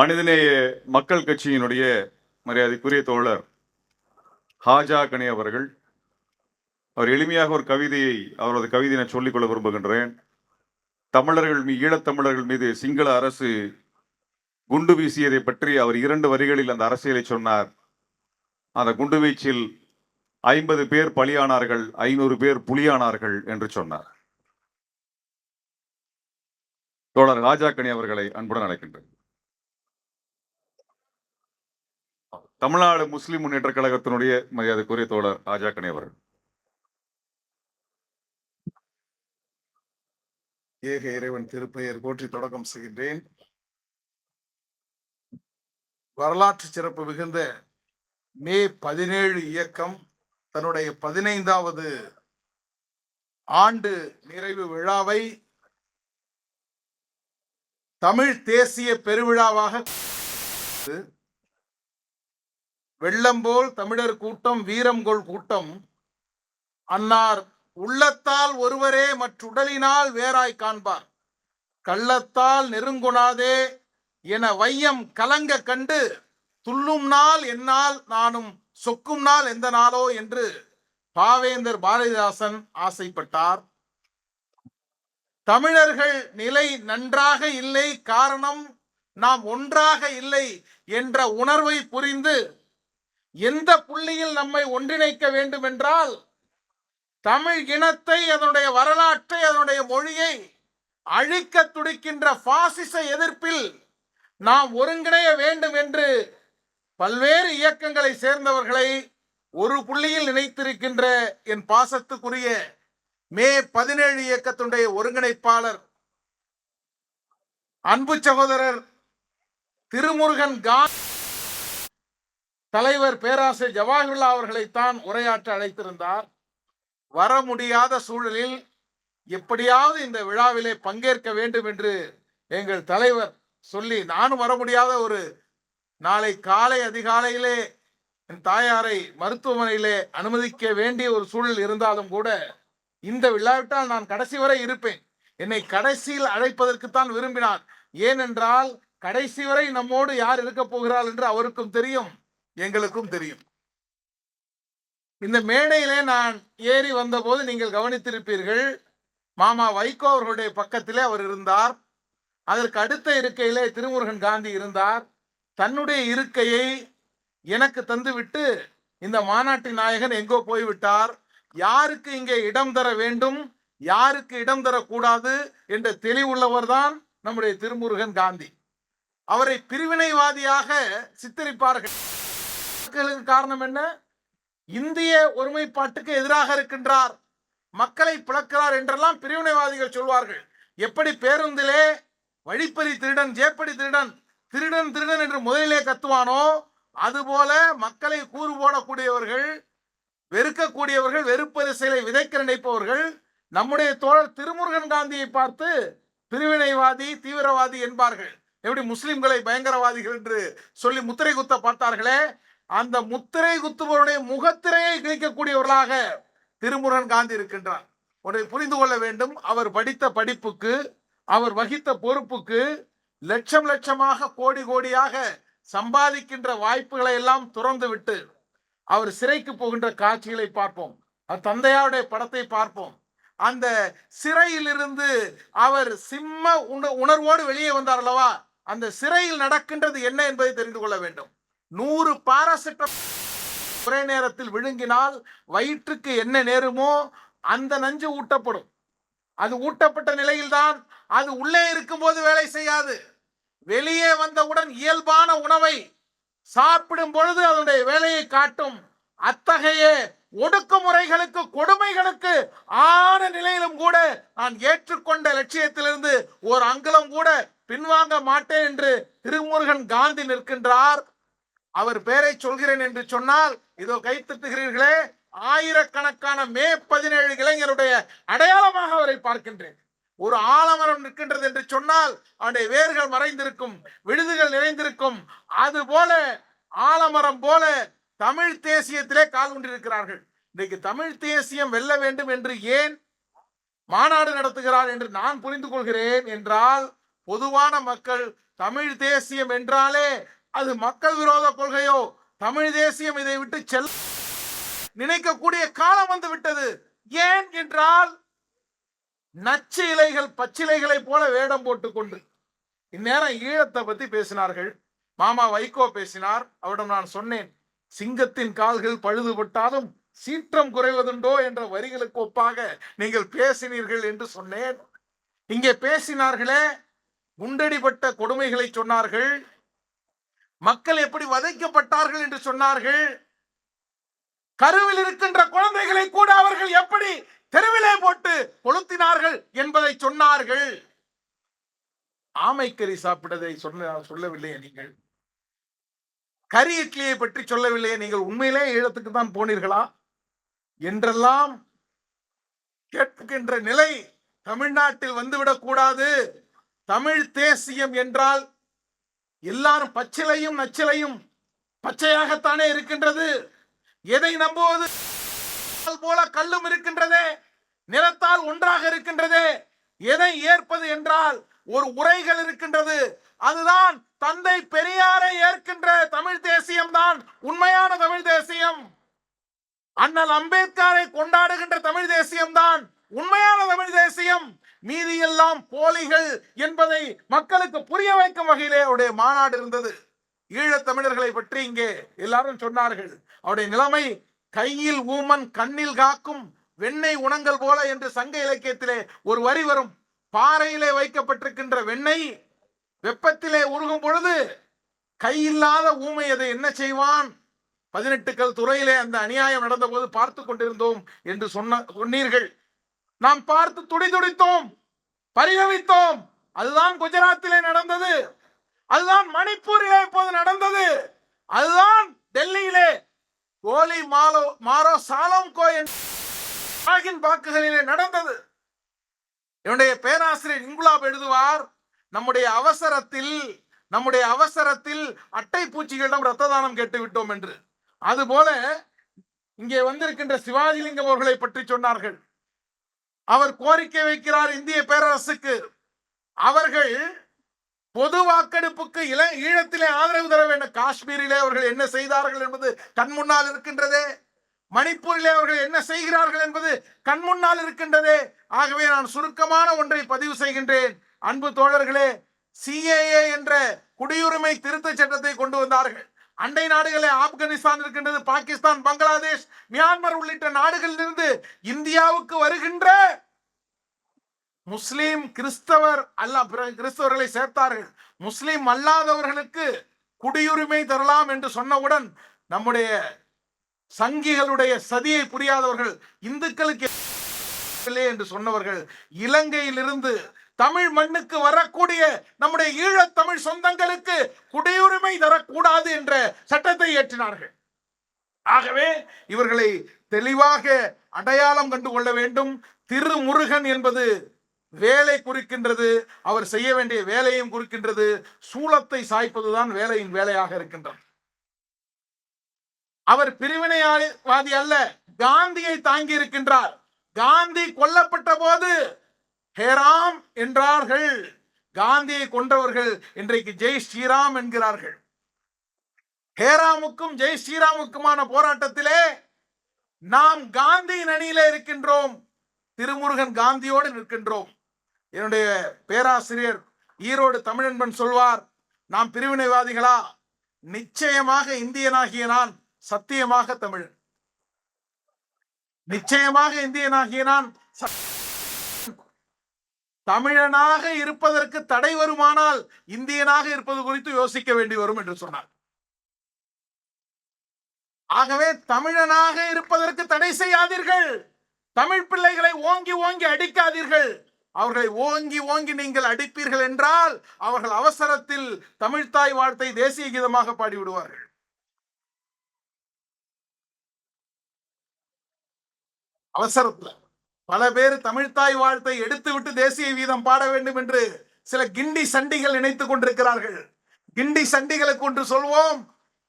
மனிதநேய மக்கள் கட்சியினுடைய மரியாதைக்குரிய தோழர் ஹாஜா கனி அவர்கள் அவர் எளிமையாக ஒரு கவிதையை அவரது கவிதை நான் சொல்லிக்கொள்ள விரும்புகின்றேன். தமிழர்கள் மீ ஈழத்தமிழர்கள் மீது சிங்கள அரசு குண்டு வீசியதை பற்றி அவர் இரண்டு வரிகளில் அந்த அரசியலை சொன்னார். அந்த குண்டு வீச்சில் ஐம்பது பேர் பலியானார்கள் ஐநூறு பேர் புலியானார்கள் என்று சொன்னார். தோழர் ராஜாக்கணி அவர்களை அன்புடன் அழைக்கின்றேன். தமிழ்நாடு முஸ்லிம் முன்னேற்ற கழகத்தினுடைய மரியாதைக்குரிய தோழர் ராஜா அவர்கள். ஏக இறைவன் திருப்பெயர் போற்றி தொடக்கம் செய்கின்றேன். வரலாற்று சிறப்பு மிகுந்த மே பதினேழு இயக்கம் தன்னுடைய பதினைந்தாவது ஆண்டு நிறைவு விழாவை தமிழ் தேசிய பெருவிழாவாக வெள்ளம்போல் தமிழர் கூட்டம் வீரம்கொள் கூட்டம். அன்னார் உள்ளத்தால் ஒருவரே மற்றுடலினால் வேறாய் காண்பார். கள்ளத்தால் நெருங்குணாதே என வையம் கலங்க கண்டு துள்ளும் நாள் என்னால் நானும் சொக்கும் நாள் எந்த நாளோ என்று பாவேந்தர் பாரதிதாசன் ஆசைப்பட்டார். தமிழர்கள் நிலை நன்றாக இல்லை காரணம் நாம் ஒன்றாக இல்லை என்ற உணர்வை புரிந்து எந்த புள்ளியில் நம்மை ஒன்றிணைக்க வேண்டும் என்றால் தமிழ் இனத்தை அதனுடைய வரலாற்றை அதனுடைய மொழியை அழிக்க துடிக்கின்ற பாசிச எதிர்ப்பில் நாம் ஒருங்கிணைய வேண்டும் என்று பல்வேறு இயக்கங்களை சேர்ந்தவர்களை ஒரு புள்ளியில் நினைத்திருக்கின்ற என் பாசத்துக்குரிய மே பதினேழு இயக்கத்துடைய ஒருங்கிணைப்பாளர் அன்பு சகோதரர் திருமுருகன் காந்தி தலைவர் பேராசிரியர் ஜவாஹர்லா அவர்களைத்தான் உரையாற்ற அழைத்திருந்தார். வர முடியாத சூழலில் எப்படியாவது இந்த விழாவிலே பங்கேற்க வேண்டும் என்று எங்கள் தலைவர் சொல்லி நானும் வர முடியாத ஒரு நாளை காலை அதிகாலையிலே என் தாயாரை மருத்துவமனையிலே அனுமதிக்க வேண்டிய ஒரு சூழல் இருந்தாலும் கூட இந்த விழாவிட்டால் நான் கடைசி வரை இருப்பேன். என்னை கடைசியில் அழைப்பதற்குத்தான் விரும்பினார். ஏனென்றால் கடைசி வரை நம்மோடு யார் இருக்கப் போகிறாள் என்று அவருக்கும் தெரியும். எங்களுக்கும் தெரியும். இந்த மேடையிலே நான் ஏறி வந்தபோது நீங்கள் கவனித்திருப்பீர்கள் மாமா வைகோ அவர்களுடைய பக்கத்திலே அவர் இருந்தார். அதற்கு அடுத்த இருக்கையிலே திருமுருகன் காந்தி இருந்தார். தன்னுடைய இருக்கையை எனக்கு தந்துவிட்டு இந்த மாநாட்டு நாயகன் எங்கோ போய்விட்டார். யாருக்கு இங்கே இடம் தர வேண்டும் யாருக்கு இடம் தரக்கூடாது என்ற தெளிவுள்ளவர் தான் நம்முடைய திருமுருகன் காந்தி. அவரை பிரிவினைவாதியாக சித்தரிப்பார்கள். மக்களுக்கு காரணம் என்ன? இந்திய ஒருமைப்பாட்டுக்கு எதிராக இருக்கின்றார். மக்களை பிளக்கிறார் என்றெல்லாம் பிரிவினைவாதிகள் சொல்வார்கள். எப்படி பேருந்திலே வழிப்பறி திருடன் ஜேப்படி திருடன் திருடன் திருடன் என்று முதலிலே கத்துவானோ அதுபோல மக்களை கூறு போடக்கூடியவர்கள் வெறுக்கக்கூடியவர்கள் வெறுப்பரிசைகளை விதைக்க நினைப்பவர்கள் நம்முடைய தோழர் திருமுருகன் காந்தியை பார்த்து பிரிவினைவாதி தீவிரவாதி என்பார்கள். எப்படி முஸ்லிம்களை பயங்கரவாதிகள் என்று சொல்லி முத்திரை குத்த பார்த்தார்களே அந்த முத்திரை குத்துபவருடைய முகத்திரையை கிழிக்கக்கூடியவர்களாக திருமுருகன் காந்தி இருக்கின்றார். ஒன்றை புரிந்து கொள்ள வேண்டும். அவர் படித்த படிப்புக்கு அவர் வகித்த பொறுப்புக்கு லட்சம் லட்சமாக கோடி கோடியாக சம்பாதிக்கின்ற வாய்ப்புகளை எல்லாம் துறந்து விட்டு அவர் சிறைக்கு போகின்ற காட்சிகளை பார்ப்போம். அவர் தந்தையாருடைய படத்தை பார்ப்போம். அந்த சிறையிலிருந்து அவர் சிம்ம உண- உணர்வோடு வெளியே வந்தார் அல்லவா? அந்த சிறையில் நடக்கின்றது என்ன என்பதை தெரிந்து கொள்ள வேண்டும். நூறு பாராசிட்டமால் ஒரே நேரத்தில் விழுங்கினால் வயிற்றுக்கு என்ன நேருமோ அந்த நஞ்சு ஊட்டப்படும். அது ஊட்டப்பட்ட நிலையில்தான் அது உள்ளே இருக்கும்போது வேலை செய்யாது. வெளியே வந்தவுடன் இயல்பான உணவை சாப்பிடும் பொழுது அதனுடைய வேலையை காட்டும். அத்தகைய ஒடுக்குமுறைகளுக்கு கொடுமைகளுக்கு ஆன நிலையிலும் கூட நான் ஏற்றுக்கொண்ட லட்சியத்திலிருந்து ஒரு அங்குலம் கூட பின்வாங்க மாட்டேன் என்று திருமுருகன் காந்தி நிற்கின்றார். அவர் பெயரை சொல்கிறேன் என்று சொன்னால் இதோ கைத்தட்டுகிறீர்களே ஆயிரக்கணக்கான மே பதினேழு இளைஞருடைய அடையாளமாக அவரை பார்க்கின்றேன். ஒரு ஆலமரம் நிற்கின்றது என்று சொன்னால் அவனுடைய வேர்கள் மறைந்திருக்கும் விடுதுகள் நிறைந்திருக்கும் அது போல ஆலமரம் போல தமிழ் தேசியத்திலே கால் கொண்டிருக்கிறார்கள். இன்றைக்கு தமிழ் தேசியம் வெல்ல வேண்டும் என்று ஏன் மாநாடு நடத்துகிறார் என்று நான் புரிந்து கொள்கிறேன் என்றால் பொதுவான மக்கள் தமிழ் தேசியம் என்றாலே அது மக்கள் விரோத கொள்கையோ? தமிழ் தேசியம் இதை விட்டு செல்ல நினைக்கக்கூடிய காலம் வந்து விட்டது. ஏன் என்றால் நச்சு இலைகள் பச்சிலைகளை போல வேடம் போட்டுக்கொண்டு இந்நேரம் ஈழத்தை பத்தி பேசினார்கள். மாமா வைகோ பேசினார். அவரிடம் நான் சொன்னேன் சிங்கத்தின் கால்கள் பழுதுபட்டாலும் சீற்றம் குறைவதுண்டோ என்ற வரிகளுக்கு ஒப்பாக நீங்கள் பேசினீர்கள் என்று சொன்னேன். இங்கே பேசினார்களே குண்டடிப்பட்ட கொடுமைகளை சொன்னார்கள். மக்கள் எப்படி வதைக்கப்பட்டார்கள் என்று சொன்னார்கள்? கருவில் இருக்கின்ற குழந்தைகளை கூட அவர்கள் எப்படி தெருவிலே போட்டு கொளுத்தினார்கள் என்பதை சொன்னார்கள். ஆமைக்கறி சாப்பிட்டதை சொன்ன சொல்லவில்லையே நீங்கள்? கறி இட்லியை பற்றி சொல்லவில்லையே? நீங்கள் உண்மையிலே ஈழத்துக்கு தான் போனீர்களா? என்றெல்லாம் கேட்கின்ற நிலை தமிழ்நாட்டில் வந்துவிடக் கூடாது தமிழ் தேசியம் என்றால் எல்லாரும் பச்சிலையும் நச்சிலையும் பச்சையாகத்தானே இருக்கின்றது? எதை நம்புவது? போல கல்லும் இருக்கின்றதே நிறத்தால் ஒன்றாக இருக்கின்றதே எதை ஏற்பது என்றால் ஒரு உரைகள் இருக்கின்றது. அதுதான் தந்தை பெரியாரை ஏற்கின்ற தமிழ் தேசியம் தான் உண்மையான தமிழ் தேசியம். அண்ணல் அம்பேத்கரை கொண்டாடுகின்ற தமிழ் தேசியம் தான் உண்மையான தமிழ் தேசியம். மீதியெல்லாம் போலிகள் என்பதை மக்களுக்கு புரிய வைக்கும் வகையிலே அவருடைய மாநாடு இருந்தது. ஈழத் தமிழர்களை பற்றி இங்கே எல்லாரும் சொன்னார்கள். அவருடைய நிலைமை கையில் ஊமன் கண்ணில் காக்கும் வெண்ணெய் உணங்கள் போல என்று சங்க இலக்கியத்திலே ஒரு வரி வரும். பாறையிலே வைக்கப்பட்டிருக்கின்ற வெண்ணெய் வெப்பத்திலே உருகும் பொழுது கையில்லாத ஊமை அதை என்ன செய்வான்? பதினெட்டுக்கள் துறையிலே அந்த அநியாயம் நடந்தபோது பார்த்து கொண்டிருந்தோம் என்று சொன்ன சொன்னீர்கள். நாம் பார்த்து துடிதுடித்தோம் பரிதவித்தோம் அதுதான் குஜராத்திலே நடந்தது. அதுதான் மணிப்பூரிலே இப்போது நடந்தது. அதுதான் டெல்லியிலே கோலி மாலோ மாரோ சாலம் கோயின் வாக்குகளிலே நடந்தது. என்னுடைய பேராசிரியர் இங்குலாப் எழுதுவார் நம்முடைய அவசரத்தில் நம்முடைய அவசரத்தில் அட்டை பூச்சிகளிடம் ரத்த தானம் கேட்டு விட்டோம் என்று. அதுபோல இங்கே வந்திருக்கின்ற சிவாஜிலிங்கம் அவர்களை பற்றி சொன்னார்கள். அவர் கோரிக்கை வைக்கிறார் இந்திய பேரரசுக்கு. அவர்கள் பொது வாக்கெடுப்புக்கு இள ஈழத்திலே ஆதரவு தர வேண்டும். காஷ்மீரிலே அவர்கள் என்ன செய்தார்கள் என்பது கண் முன்னால் இருக்கின்றதே. மணிப்பூரிலே அவர்கள் என்ன செய்கிறார்கள் என்பது கண் முன்னால் இருக்கின்றதே. ஆகவே நான் சுருக்கமான ஒன்றை பதிவு செய்கின்றேன். அன்பு தோழர்களே சிஏஏ என்ற குடியுரிமை திருத்த சட்டத்தை கொண்டு வந்தார்கள். அண்டை நாடுகளே ஆப்கானிஸ்தான் இருக்கின்றது பாகிஸ்தான் பங்களாதேஷ் மியான்மர் உள்ளிட்ட நாடுகளிலிருந்து இந்தியாவுக்கு வருகின்ற முஸ்லீம் கிறிஸ்தவர் அல்ல கிறிஸ்தவர்களை சேர்த்தார்கள். முஸ்லீம் அல்லாதவர்களுக்கு குடியுரிமை தரலாம் என்று சொன்னவுடன் நம்முடைய சங்கிகளுடைய சதியை புரியாதவர்கள் இந்துக்களுக்கு என்று சொன்னவர்கள் இலங்கையிலிருந்து தமிழ் மண்ணுக்கு வரக்கூடிய நம்முடைய ஈழத் தமிழ் சொந்தங்களுக்கு குடியுரிமை தரக்கூடாது என்ற சட்டத்தை இயற்றினார்கள். ஆகவே இவர்களை தெளிவாக அடையாளம் கண்டு கொள்ள வேண்டும். திருமுருகன் என்பது வேலை குறிக்கின்றது. அவர் செய்ய வேண்டிய வேலையும் குறிக்கின்றது. சூலத்தை சாய்ப்பதுதான் வேலையின் வேலையாக இருக்கின்றது. அவர் பிரிவினைவாதி அல்ல. காந்தியை தாங்கி இருக்கின்றார். காந்தி கொல்லப்பட்ட போது ஹேராம் என்றார்கள். காந்தியை கொன்றவர்கள் இன்றைக்கு ஜெய் ஸ்ரீராம் என்கிறார்கள். ஹேராமுக்கும் ஜெய் ஸ்ரீராமுக்குமான போராட்டத்திலே நாம் காந்தியின் அணியிலே இருக்கின்றோம். திருமுருகன் காந்தியோடு நிற்கின்றோம். என்னுடைய பேராசிரியர் ஈரோடு தமிழன்பன் சொல்வார் நாம் பிரிவினைவாதிகளா? நிச்சயமாக இந்தியனாகிய நான் சத்தியமாக தமிழன். நிச்சயமாக இந்தியனாகிய நான் ச- தமிழனாக இருப்பதற்கு தடை வருமானால் இந்தியனாக இருப்பது குறித்து யோசிக்க வேண்டி வரும் என்று சொன்னார். ஆகவே தமிழனாக இருப்பதற்கு தடை செய்யாதீர்கள். தமிழ் பிள்ளைகளை ஓங்கி ஓங்கி அடிக்காதீர்கள். அவர்களை ஓங்கி ஓங்கி நீங்கள் அடிப்பீர்கள் என்றால் அவர்கள் அவசரத்தில் தமிழ்தாய் வாழ்த்தை தேசிய கீதமாக பாடிவிடுவார்கள். அவசரத்துல. பல பேர் தமிழ்த்தாய் வாழ்த்தை எடுத்துவிட்டு தேசிய கீதம் பாட வேண்டும் என்று சில கிண்டி சண்டிகள் நினைத்துக் கொண்டிருக்கிறார்கள். கிண்டி சண்டிகளுக்கு ஒன்று சொல்வோம்.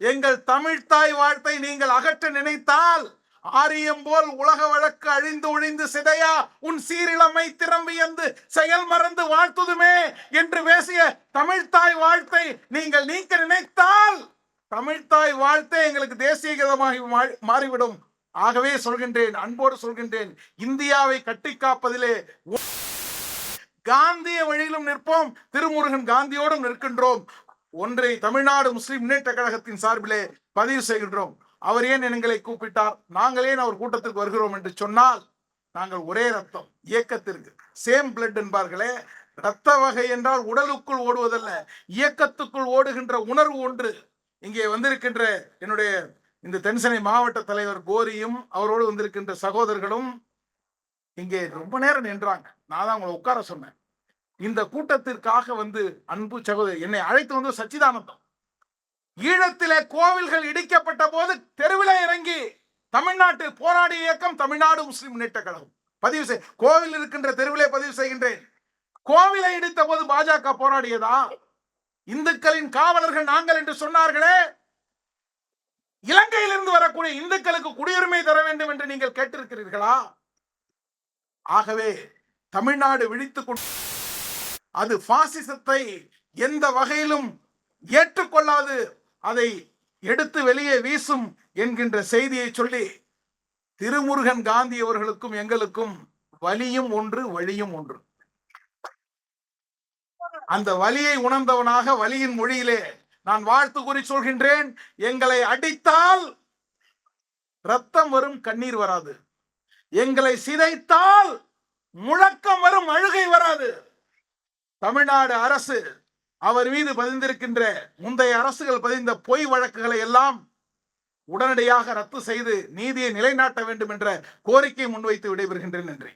எங்கள் தமிழ்தாய் வாழ்த்தை நீங்கள் அகற்ற நினைத்தால் ஆரியம் போல் உலக வழக்கு அழிந்து ஒழிந்து சிதையா உன் சீரிழமை திறம்பியந்து செயல் மறந்து வாழ்த்துதுமே என்று பேசிய தமிழ்தாய் வாழ்த்தை நீங்கள் நீக்க நினைத்தால் தமிழ்தாய் வாழ்த்தே எங்களுக்கு தேசிய கீதமாகி மாறிவிடும். ஆகவே சொல்கின்றேன் அன்போடு சொல்கின்றேன் இந்தியாவை கட்டி காப்பதிலே காந்திய வழியிலும் நிற்போம் திருமுருகன் காந்தியோடும் நிற்கின்றோம். ஒன்றை தமிழ்நாடு முஸ்லிம் முன்னேற்ற கழகத்தின் சார்பிலே பதிவு செய்கின்றோம். அவர் ஏன் எங்களை கூப்பிட்டார்? நாங்கள் ஏன் அவர் கூட்டத்திற்கு வருகிறோம் என்று சொன்னால் நாங்கள் ஒரே ரத்தம் இயக்கத்திற்கு. சேம் பிளட் என்பார்களே ரத்த வகை என்றால் உடலுக்குள் ஓடுவதல்ல இயக்கத்துக்குள் ஓடுகின்ற உணர்வு ஒன்று இங்கே வந்திருக்கின்ற என்னுடைய இந்த தென்சென்னை மாவட்ட தலைவர் கோரியும் அவரோடு வந்திருக்கின்ற சகோதரர்களும் இங்கே ரொம்ப நேரம் நின்றாங்க. நான் தான் உங்களை உட்கார சொன்னேன். இந்த கூட்டத்திற்காக வந்து அன்பு சகோதரி என்னை அழைத்து வந்து சச்சிதானந்தம். ஈழத்திலே கோவில்கள் இடிக்கப்பட்ட போது தெருவில் இறங்கி தமிழ்நாட்டு போராடி இயக்கம் தமிழ்நாடு முஸ்லிம் முன்னேற்ற கழகம். பதிவு செய் கோவில் இருக்கின்ற தெருவிலே பதிவு செய்கின்றேன். கோவிலை இடித்த போது பாஜக போராடியதா? இந்துக்களின் காவலர்கள் நாங்கள் என்று சொன்னார்களே இலங்கையிலிருந்து வரக்கூடிய இந்துக்களுக்கு குடியுரிமை தர வேண்டும் என்று நீங்கள் கேட்டிருக்கிறீர்களா? ஆகவே தமிழ்நாடு விழித்துக் கொண்டு அது பாசிசத்தை எந்த வகையிலும் ஏற்றுக்கொள்ளாது. அதை எடுத்து வெளியே வீசும் என்கின்ற செய்தியை சொல்லி திருமுருகன் காந்தி அவர்களுக்கும் எங்களுக்கும் வலியும் ஒன்று வழியும் ஒன்று. அந்த வலியை உணர்ந்தவனாக வலியின் மொழியிலே நான் வாழ்த்து கூறி சொல்கின்றேன். எங்களை அடித்தால் ரத்தம் வரும் கண்ணீர் வராது. எங்களை சிதைத்தால் முழக்கம் வரும் அழுகை வராது. தமிழ்நாடு அரசு அவர் மீது பதிந்திருக்கின்ற முந்தைய அரசுகள் பதிந்த பொய் வழக்குகளை எல்லாம் உடனடியாக ரத்து செய்து நீதியை நிலைநாட்ட வேண்டும் என்ற கோரிக்கை முன்வைத்து விடைபெறுகின்றேன். நன்றி.